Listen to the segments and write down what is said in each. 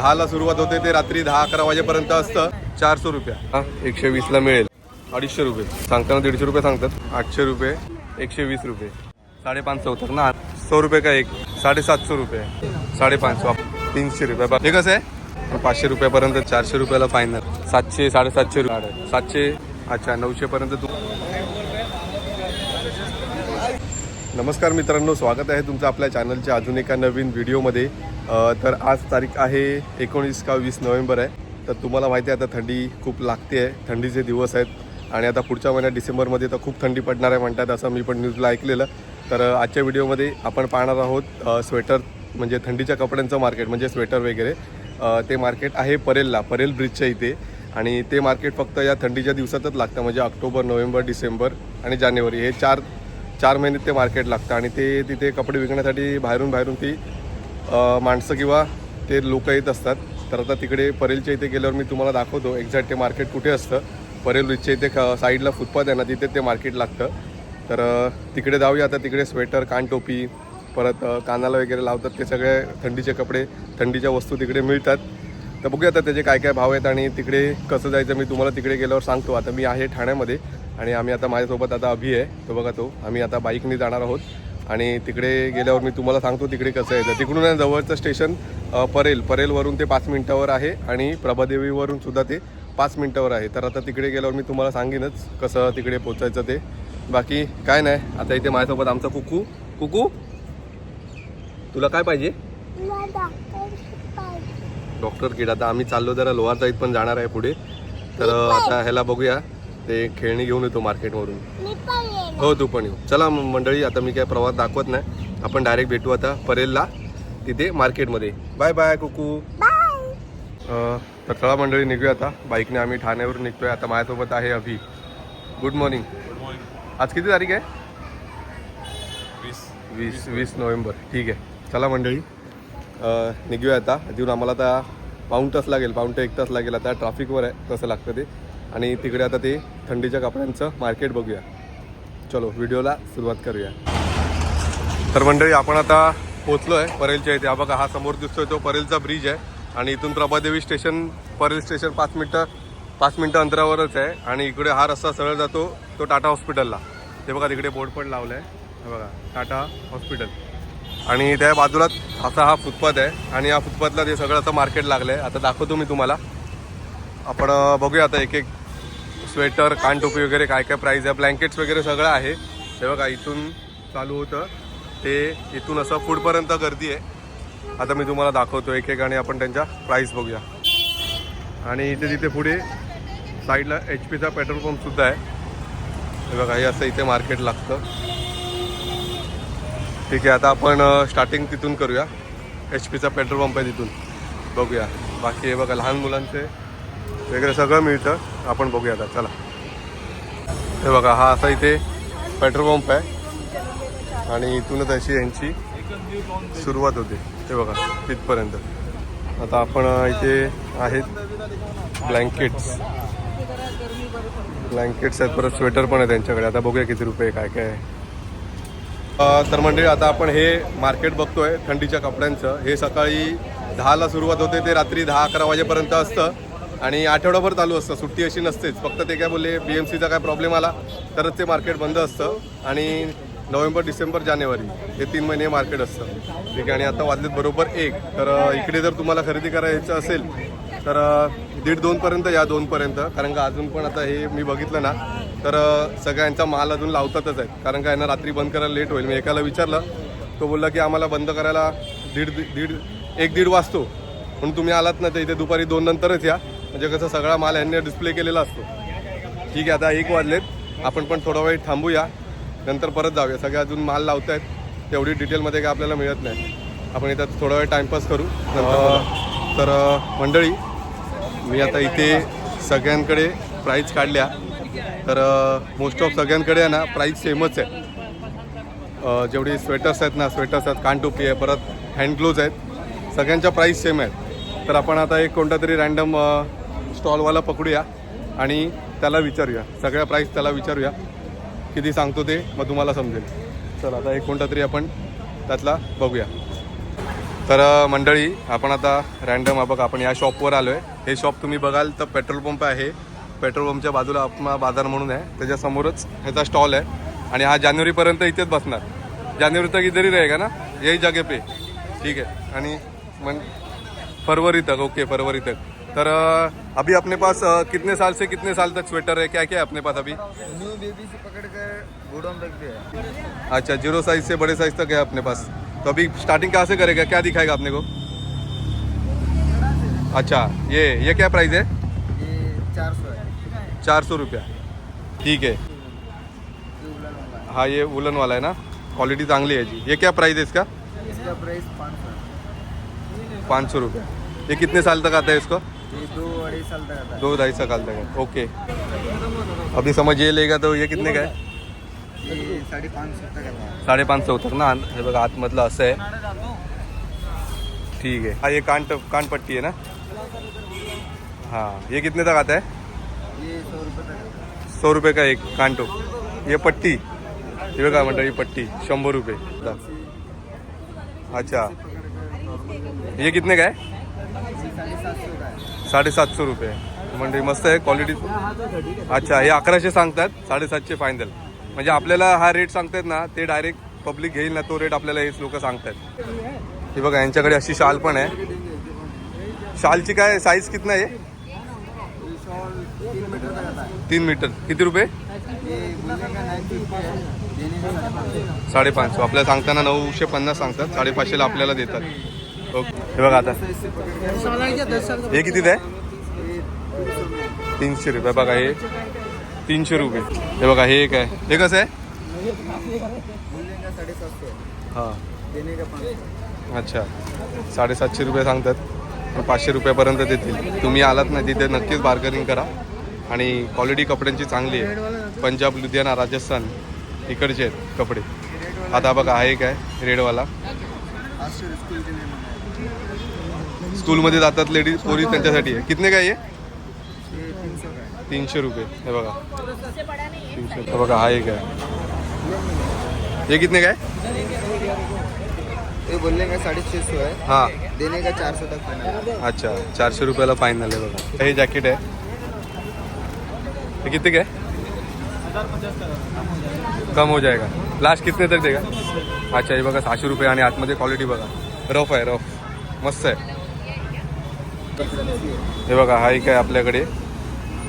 दहाला सुरुवात होते ते रात्री दहा अकरा वाजेपर्यंत असतं. चारशे रुपया. हा एकशे वीसला मिळेल. अडीचशे रुपये. सांगताना दीडशे रुपये सांगतात. आठशे रुपये. एकशे वीस रुपये. साडेपाचशे होतात ना? सौ रुपये का एक? साडेसातशे रुपये. साडेपाचशे. तीनशे रुपये. हे कसं आहे? पाचशे रुपयापर्यंत चारशे रुपयाला फायनल सातशे साडेसातशे रुपये. सातशे अच्छा नऊशे पर्यंत तू नमस्कार मित्रांनो स्वागत आहे तुमचं आपल्या चॅनलच्या अजून एका नवीन व्हिडिओमध्ये. तर आज तारीख आहे एकोणीस का वीस नोव्हेंबर आहे. तर तुम्हाला माहिती आहे आता थंडी खूप लागते आहे. थंडीचे दिवस आहेत. आणि आता पुढच्या महिन्यात डिसेंबरमध्ये तर खूप थंडी पडणार आहे म्हणतात असं मी पण न्यूजला ऐकलेलं. तर आजच्या व्हिडिओमध्ये आपण पाहणार आहोत स्वेटर म्हणजे थंडीच्या कपड्यांचं मार्केट म्हणजे स्वेटर वगैरे. ते मार्केट आहे परेलला परेल ब्रिजच्या इथे. आणि ते मार्केट फक्त या थंडीच्या दिवसातच लागतं म्हणजे ऑक्टोबर नोव्हेंबर डिसेंबर आणि जानेवारी. हे चार चार महिने ते मार्केट लागतं आणि ते तिथे कपडे विकण्यासाठी बाहेरून बाहेरून ती माणसं किंवा ते लोक येत असतात. तर आता तिकडे परेलच्या इथे गेल्यावर मी तुम्हाला दाखवतो एक्झॅक्ट ते मार्केट कुठे असतं. परेल ब्रिजच्या इथे ख साईडला फुटपाथ आहे ना तिथे ते मार्केट लागतं. तर तिकडे जाऊया आता तिकडे स्वेटर कानटोपी परत कानाला वगैरे लावतात ते सगळे थंडीचे कपडे थंडीच्या वस्तू तिकडे मिळतात. तर बघूया आता त्याचे काय काय भाव आहेत आणि तिकडे कसं जायचं मी तुम्हाला तिकडे गेल्यावर सांगतो. आता मी आहे ठाण्यामध्ये आणि आम्ही आता माझ्यासोबत आता अभि आहे. तो बघा तो. आम्ही आता बाईकने जाणार आहोत. आणि तिकडे गेल्यावर मी तुम्हाला सांगतो तिकडे कसं यायचं तिकडून जवळचं स्टेशन परेल. परेलवरून ते पाच मिनटावर आहे आणि प्रभादेवीवरून सुद्धा ते पाच मिनटावर आहे. तर आता तिकडे गेल्यावर मी तुम्हाला सांगेनच कसं तिकडे पोचायचं ते. बाकी काय नाही. आता इथे माझ्यासोबत आमचा कुकू. कुकू? तुला काय पाहिजे. Doctor kid. आता आम्ही चाललो जरा लोहार जाईत पण जाणार आहे पुढे. तर आता ह्याला बघूया. ते खेळणी घेऊन येतो मार्केटवरून. मी पण येणार. हो तू पण येऊ. चला म- मंडळी आता मी काय प्रवास दाखवत नाही. आपण डायरेक्ट भेटू आता परेलला तिथे मार्केटमध्ये. Bye bye Kuku. बाय अ, तर चला मंडळी निघूया आता. बाईकने आम्ही ठाण्यावरून निघतोय. आता माझ्यासोबत आहे अभि. गुड मॉर्निंग आज किती तारीख आहे? वीस वीस नोव्हेंबर. ठीक आहे. चला मंडळी. निघूया आता. तिथून आम्हाला आता पाऊण तास लागेल पाऊण ते एक तास लागेल आता ट्रॅफिकवर आहे तसं लागतं ते. आणि तिकडे आता ते थंडीच्या कपड्यांचं मार्केट बघूया. चलो व्हिडिओला सुरुवात करूया. तर मंडळी आपण आता पोचलो आहे परेलच्या इथे. हा बघा हा समोर दिसतोय तो परेलचा ब्रिज आहे. आणि इथून प्रभादेवी स्टेशन परेल स्टेशन पाच मिनटं पाच मिनटं अंतरावरच आहे. आणि इकडे हा रस्ता सरळ जातो तो टाटा हॉस्पिटलला. ते बघा तिकडे बोर्ड पण लावला आहे हे बघा टाटा हॉस्पिटल. आणि त्या बाजूलाच असा हा फुटपाथ आहे. आणि या फुटपाथला ते सगळं असं मार्केट लागलं आहे आता दाखवतो मी तुम्हाला. आपण बघूया आता एक एक स्वेटर कानटोपी वगैरे काय काय प्राईस आहे. ब्लँकेट्स वगैरे सगळं आहे. हे बघा इथून चालू होतं. ते इथून असं फूडपर्यंत गर्दी आहे. आता मी तुम्हाला दाखवतो एक एक आणि आपण त्यांच्या प्राईस बघूया. आणि इथे तिथे पुढे साईडला एच पीचा पेट्रोल पंपसुद्धा आहे. हे बघा हे असं इथे मार्केट लागतं. ठीक आहे आता आपण स्टार्टिंग तिथून करूया. एच पीचा पेट्रोल पंप आहे तिथून. बघूया. बाकी हे बघा लहान मुलांचे वगैरे सगळं मिळतं. आपण बघूया आता चला. हे बघा हा असा इथे पेट्रोल पंप आहे. आणि इथूनच अशी यांची सुरुवात होते. हे बघा तिथपर्यंत. आता आपण इथे आहेत ब्लँकेट्स ब्लँकेट्स आहेत परत स्वेटर पण आहे त्यांच्याकडे. आता बघूया किती रुपये काय काय आहे. तर मंडळी आता आपण हे मार्केट बघतोय थंडीच्या कपड्यांचं. हे सकाळी दहाला सुरुवात होते ते रात्री दहा अकरा वाजेपर्यंत असतं. आणि आठवडाभर चालू असतं सुट्टी अशी नसतेच. फक्त ते काय बोलले बी एम सीचा काय प्रॉब्लेम आला तरच ते मार्केट बंद असतं. आणि नोव्हेंबर डिसेंबर जानेवारी हे तीन महिने मार्केट असतं. ठीक आहे आणि आता वाजलेत बरोबर एक. तर इकडे जर तुम्हाला खरेदी करायचं असेल तर दीड दोनपर्यंत या दोनपर्यंत. कारण का अजून पण आता हे मी बघितलं ना तर सगळ्यांचा माल अजून लावतातच आहेत. कारण काय ना रात्री बंद करायला लेट होईल. मी एकाला विचारलं. तो बोलला की आम्हाला बंद करायला दीड दीड एक दीड वाजतो. म्हणून तुम्ही आलात ना तर इथे दुपारी दोन नंतरच या. म्हणजे कसं सगळा माल यांनी डिस्प्ले केलेला असतो. ठीक आहे आता एक वाजलेत. आपण पण थोडा वेळ थांबूया. नंतर परत जाऊया. सगळे अजून माल लावत आहेत तेवढी डिटेलमध्ये काय आपल्याला मिळत नाही. आपण इथं थोडा वेळ टाईमपास करू. तर मंडळी मी आता इथे सगळ्यांकडे प्राईज काढल्या. तर मोस्ट ऑफ सगळ्यांकडे आहे ना प्राईस सेमच आहे. जेवढी स्वेटर्स आहेत ना स्वेटर्स आहेत कानटोपी आहे परत हँडग्लोज आहेत सगळ्यांच्या प्राईस सेम आहेत. तर आपण आता एक कोणता तरी रँडम स्टॉलवाला पकडूया आणि त्याला विचारूया. सगळ्या प्राईस त्याला विचारूया. किती सांगतो ते मग तुम्हाला समजेल. चल आता एक कोणता तरी आपण त्यातला बघूया. तर मंडळी आपण आता रॅन्डम हा बघा आपण या शॉपवर आलो आहे हे शॉप तुम्ही बघाल तर पेट्रोल पंप आहे. पेट्रोल पंपच्या बाजूला अपमा बाजार म्हणून आहे. त्याच्यासमोरच ह्याचा स्टॉल आहे. आणि हा जानेवारीपर्यंत इथेच बसणार. जानेवारी तक इधर ही रहेगा ना? यही जगह पे. ठीक है आणि मन फरवरी तक ओके फरवरी तक. तर अभी अपने पास कितने साल से कितने साल तक स्वेटर है? क्या क्या है अपने पास अभी? न्यू बेबी से पकड़ कर गोडाउन तक भी है। अच्छा जीरो साइज से बड़े साइज तक है अपने पास। तो अभी स्टार्टिंग कहाँ से करेगा? क्या दिखाएगा अपने को? अच्छा ये ये क्या प्राइस है? ये चार सौ है। चार सौ रुपया। ठीक है। हाँ ये वुलन वाला है ना। क्वालिटी चांगली है जी। ये क्या प्राइस है इसका? इसका प्राइस पाँच सौ है। रुपया। ये कितने साल तक आता है इसको? दो अढ़ाई साल तक आता दो ढाई साल तक है। ओके अभी समझ ये लेगा तो ये कितने का है? है साढ़े पाँच सौ तक है। ना। हे बघा आतमधलं असं आहे ठीक आहे हा ये कान कानपट्टी आहे ना? हाँ ये कितने तक आता है? सौ रुपये का एक कांटो? ये पट्टी. हे बघा म्हणतात ही पट्टी. शंभर रुपये. अच्छा. हे ये कितने काय साडेसातशे रुपये. म्हणजे मस्त आहे क्वालिटी अच्छा हे अकराशे सांगतात साडेसातशे फायनल म्हणजे आपल्याला हा रेट सांगतात ना ते डायरेक्ट पब्लिक घेईल ना तो रेट आपल्याला हेच लोक सांगतात हे बघा यांच्याकडे अशी शाल पण आहे. शालची काय साईज कितना आहे ये शॉल तीन मीटर तक आता है तीन मीटर. किती रुपये? साडेपाच साडेपाचशे. आपल्याला सांगताना नऊशे पन्नास सांगतात. साडेपाचशेला आपल्याला देतात. ओके. हे बघा आता. हे किती आहे तीनशे रुपये. बघा हे. तीनशे रुपये. हे बघा हे एक आहे. हे कसं आहे? हां. अच्छा. साडेसातशे रुपये सांगतात. पाचशे रुपयापर्यंत देतील. तुम्ही आलात ना तिथे नक्कीच बार्गनिंग करा. आणि क्वालिटी कपड्यांची चांगली आहे. पंजाब लुधियाना राजस्थान इकडचे आहेत कपडे. आता बघा आहे रेडवाला. आज से स्कूल के लिए मंगाया है। स्कूलमध्ये जातात लेडीज पोलीस त्यांच्यासाठी आहे. कितने काय आहे है तीनशे रुपये. हे बघा. तीनशे बघा हा एक आहे. हे कितने काय ये बोलने का साढ़े छः सौ है. हां देने का चार सौ तक फाइनल अच्छा चारशे रुपयाला फायनल आहे बघा. हे जॅकेट आहे. हे किती काय कम हो जाएगा। लास्ट कितने तक देगा? अच्छा हे बघा सहाशे रुपये आणि आतमध्ये क्वालिटी बघा रफ आहे रफ। मस्त हे। बघा हा एक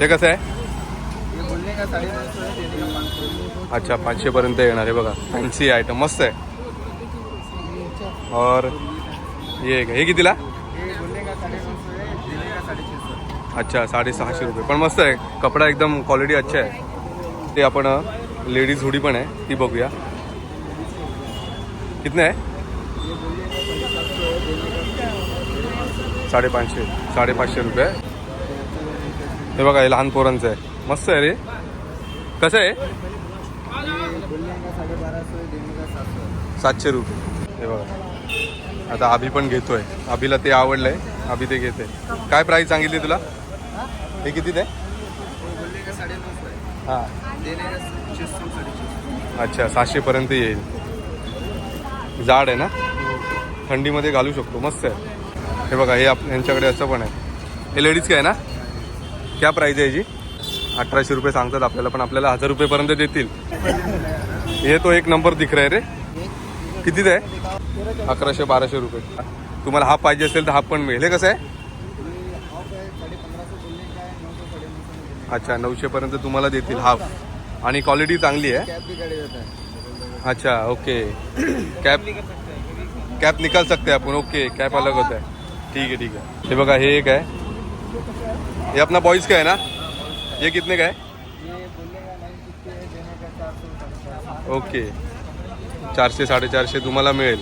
ते कसं आहे ये बोलने का साढ़े नौ सौ है का पाँच अच्छा पाचशेपर्यंत येणार आहे बघा फॅन्सी आयटम मस्त आहे. और ये. हे कितीला? अच्छा साडेसहाशे रुपये. पण मस्त आहे. कपडा एकदम क्वालिटी अच्छा आहे. ते आपण लेडीज हुडी पण आहे. ती बघूया. कितने आहे? साडेपाचशे. साडेपाचशे रुपये. हे बघा हे लहान पोरांचं आहे. मस्त आहे रे. कसं आहे? सातशे रुपये. हे बघा. आता आभी पण घेतोय. आभीला ते आवडलंय. आभी ते घेते. काय प्राईस सांगितली तुला? हे किती ते? हां. अच्छा सहाशेपर्यंत येईल. जाड आहे ना? थंडीमध्ये घालू शकतो मस्त आहे. हे बघा हे आप यांच्याकडे असं पण आहे. हे लेडीज काय आहे ना? क्या प्राईज आहे याची? अठराशे रुपये सांगतात आपल्याला पण आपल्याला हजार रुपयेपर्यंत देतील. हे तो एक नंबर दिख रहा है रे. कितीच आहे अकराशे बाराशे रुपये. तुम्हाला हाफ पाहिजे असेल तर हाफ पण मिळेल. हे कसं आहे? अच्छा नऊशेपर्यंत तुम्हाला देतील हाफ़ आणि क्वालिटी चांगली है अच्छा ओके कैप कैप निकाल सकते हैं आपण ओके कैप अलग होता है. ठीक है ठीक है. हे बघा हे एक हे अपना बॉईज का है ना? ये कितने का है? ये बोलने का नाइन फिफ्टी है देने का चार सौ साढ़े ओके चारशे साडेचारशे तुम्हाला मिळेल.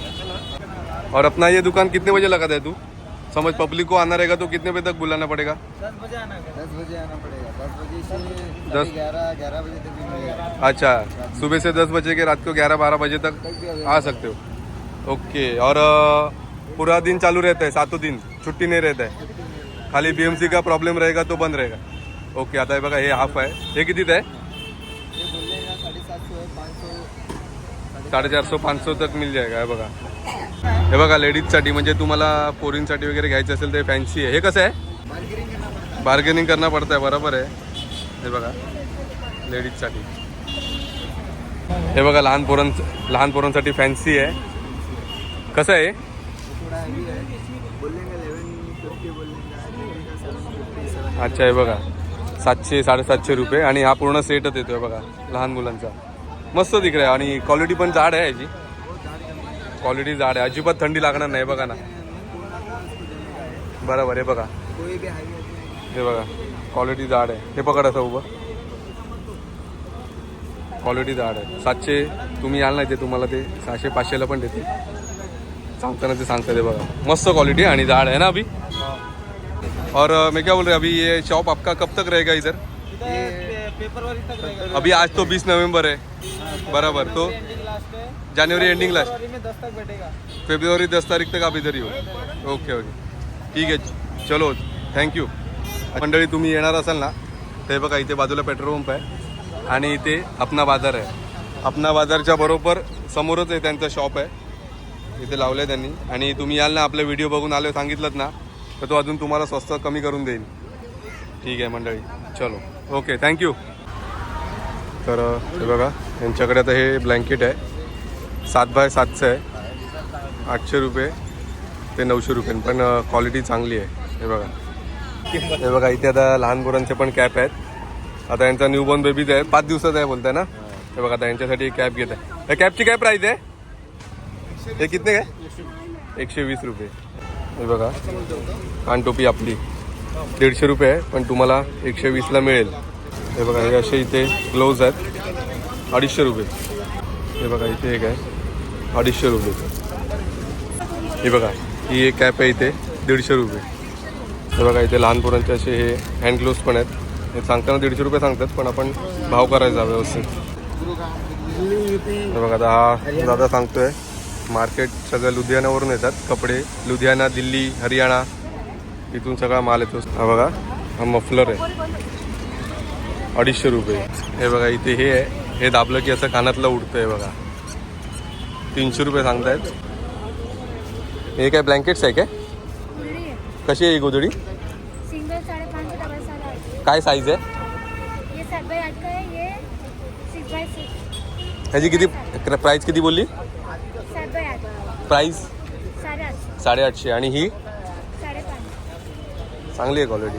और अपना ये दुकान कितने बजे लगाता है तू? समझ पब्लिक को आना रहेगा तो कितने बजे तक बुलाना पड़ेगा? दस बजे आना दस बजे आना पड़ेगा। दस बजे से दस- दस ग्यारह ग्यारह बजे तक अच्छा सुबह से दस बजे के रात को ग्यारह बारह बजे तक आ सकते हो। ओके और पूरा दिन चालू रहता है सातों दिन? छुट्टी नहीं रहता है? खाली बीएमसी का प्रॉब्लम रहेगा तो बंद रहेगा। ओके आता है बघा हे हाफ़ आहे. हे कितीत आहे? ये बोलने सौ साडेचार सौ पाच सौ तक मिल जाएगा हे बघा. हे बघा लेडीजसाठी म्हणजे तुम्हाला पोरींसाठी वगैरे घ्यायचं असेल ते फॅन्सी आहे. हे कसं आहे? बार्गेनिंग करणं पडतं आहे बरोबर आहे. हे बघा लेडीजसाठी हे बघा लहान पोरां लहान पोरांसाठी फॅन्सी आहे. कसं आहे? अच्छा हे बघा सातशे साडेसातशे रुपये आणि हा पूर्ण सेटच येतोय बघा लहान मुलांचा. मस्त दिख आहे आणि क्वालिटी पण जाड आहे याची. क्वालिटी जाड आहे. अजिबात थंडी लागणार नाही बघा ना. बरोबर हे बघा. हे बघा क्वालिटी जाड आहे. हे पकड असं उभं. क्वालिटी जाड आहे. सातशे तुम्ही याल नाही ते तुम्हाला ते सहाशे पाचशेला पण देते सांगताना ते सांगता ते बघा. मस्त क्वालिटी आणि जाड है ना अभी? और मैं क्या बोल रहे अभी ये शॉप आपका कब तक रहेगा इधर? पेपर वाली तक रहेगा। अभी आज तो 20 नवंबर है। बराबर. तो जानेवारी जनवरी एंडिंग लास्ट फेब्रुवारी दस तारीख तक आप इधर ही हो ओके ओके ठीक आहे. चलो थँक्यू मंडळी तुम्ही येणार असाल ना ते बघा इथे बाजूला पेट्रोल पंप आहे आणि इथे अपना बाजार आहे. अपना बाजारच्या बरोबर समोरच आहे त्यांचं शॉप आहे. इथे लावलं आहे त्यांनी. आणि तुम्ही याल ना आपले व्हिडिओ बघून आले सांगितलं ना तर तो अजून तुम्हाला स्वस्त कमी करून देईल. ठीक आहे मंडळी. चलो. ओके थँक्यू तर हे बघा यांच्याकडे आता हे ब्लँकेट आहे. सात बाय सातचं आहे. आठशे रुपये ते नऊशे रुपये पण क्वालिटी चांगली आहे. हे बघा. हे बघा इथे आता लहान पोरांचे पण कॅप आहेत. आता यांचा न्यू बॉर्न बेबीज आहे पाच दिवसाचा आहे बोलताय ना? हे बघा आता यांच्यासाठी कॅप घेत आहे. या कॅपची काय प्राईस आहे? हे कितने काय? एकशे वीस रुपये. हे बघा. कानटोपी आपली. दीडशे रुपये आहे पण तुम्हाला एकशे वीसला मिळेल. हे बघा हे असे इथे ग्लोव्ज आहेत. अडीचशे रुपये. हे बघा इथे एक आहे. अडीचशे रुपये. हे बघा ही एक कॅप आहे इथे दीडशे रुपये. हे बघा इथे लहान पोरांचे असे हे हँड ग्लोव्ज पण आहेत. हे सांगताना दीडशे रुपये सांगतात पण आपण भाव करायचा व्यवस्थित. हे बघा आता हा दादा सांगतोय मार्केट सगळं लुधियानावरून येतात. कपडे लुधियाना दिल्ली हरियाणा इथून सगळा माल येतो. हा बघा हा मफलर आहे. अडीचशे रुपये. हे बघा इथे हे आहे. हे दाबलं की असं कानातलं उडतंय बघा. तीनशे रुपये सांगतायत. हे काय ब्लँकेट्स आहे काय? आहे कशी आहे ही गोधडी? काय साईज आहे? ये सात बाय आठ का ये सिक्स बाय सिक्स ह्याची किती प्राईस किती बोलली? प्राईस साडेआठ साडेआठशे. आणि ही? चांगली आहे क्वालिटी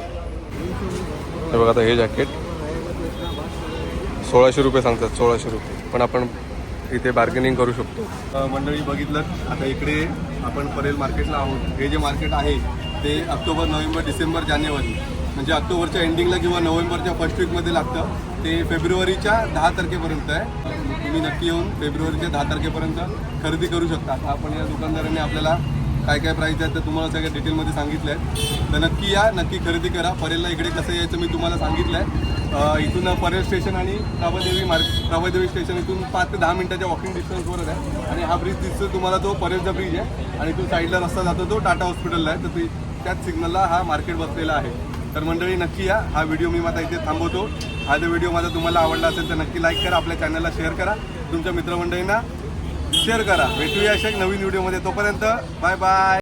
हे बघा आता हे जॅकेट सोळाशे रुपये सांगतात सोळाशे रुपये. पण आपण इथे बार्गेनिंग करू शकतो. मंडळी बघितलं आता इकडे आपण परेल मार्केटला आहोत. हे जे मार्केट आहे ते ऑक्टोबर नोव्हेंबर डिसेंबर जानेवारी. म्हणजे ऑक्टोबरच्या एंडिंगला किंवा नोव्हेंबरच्या फर्स्ट वीकमध्ये लागतं. ते फेब्रुवारीच्या दहा तारखेपर्यंत आहे. तुम्ही नक्की येऊन फेब्रुवारीच्या दहा तारखेपर्यंत खरेदी करू शकता. आता आपण या दुकानदारांनी आपल्याला काय काय प्राईस आहेत ते तुम्हाला सगळ्या डिटेलमध्ये सांगितलं आहे तर नक्की या नक्की खरेदी करा. परेलला इकडे कसं यायचं मी तुम्हाला सांगितलं आहे इथून परेल स्टेशन आणि प्रभादेवी मार्ग प्रभादेवी स्टेशन इथून पाच ते दहा मिनिटाच्या वॉकिंग डिस्टन्सवरच आहे. आणि हा ब्रिज दिसतो तुम्हाला तो परेलचा ब्रिज आहे. आणि तो साईडला रस्ता जातो तो टाटा हॉस्पिटलला आहे. तर ती त्याच सिग्नलला हा मार्केट बसलेला आहे. तर मंडळी नक्की या. हा व्हिडिओ मी माझा इथे थांबवतो. हा जो व्हिडिओ माझा तुम्हाला आवडला असेल तर नक्की लाईक करा आपल्या चॅनलला शेअर करा. तुमच्या मित्रमंडळींना शेअर करा. भेटूया अशा नवीन व्हिडिओमध्ये तोपर्यंत बाय बाय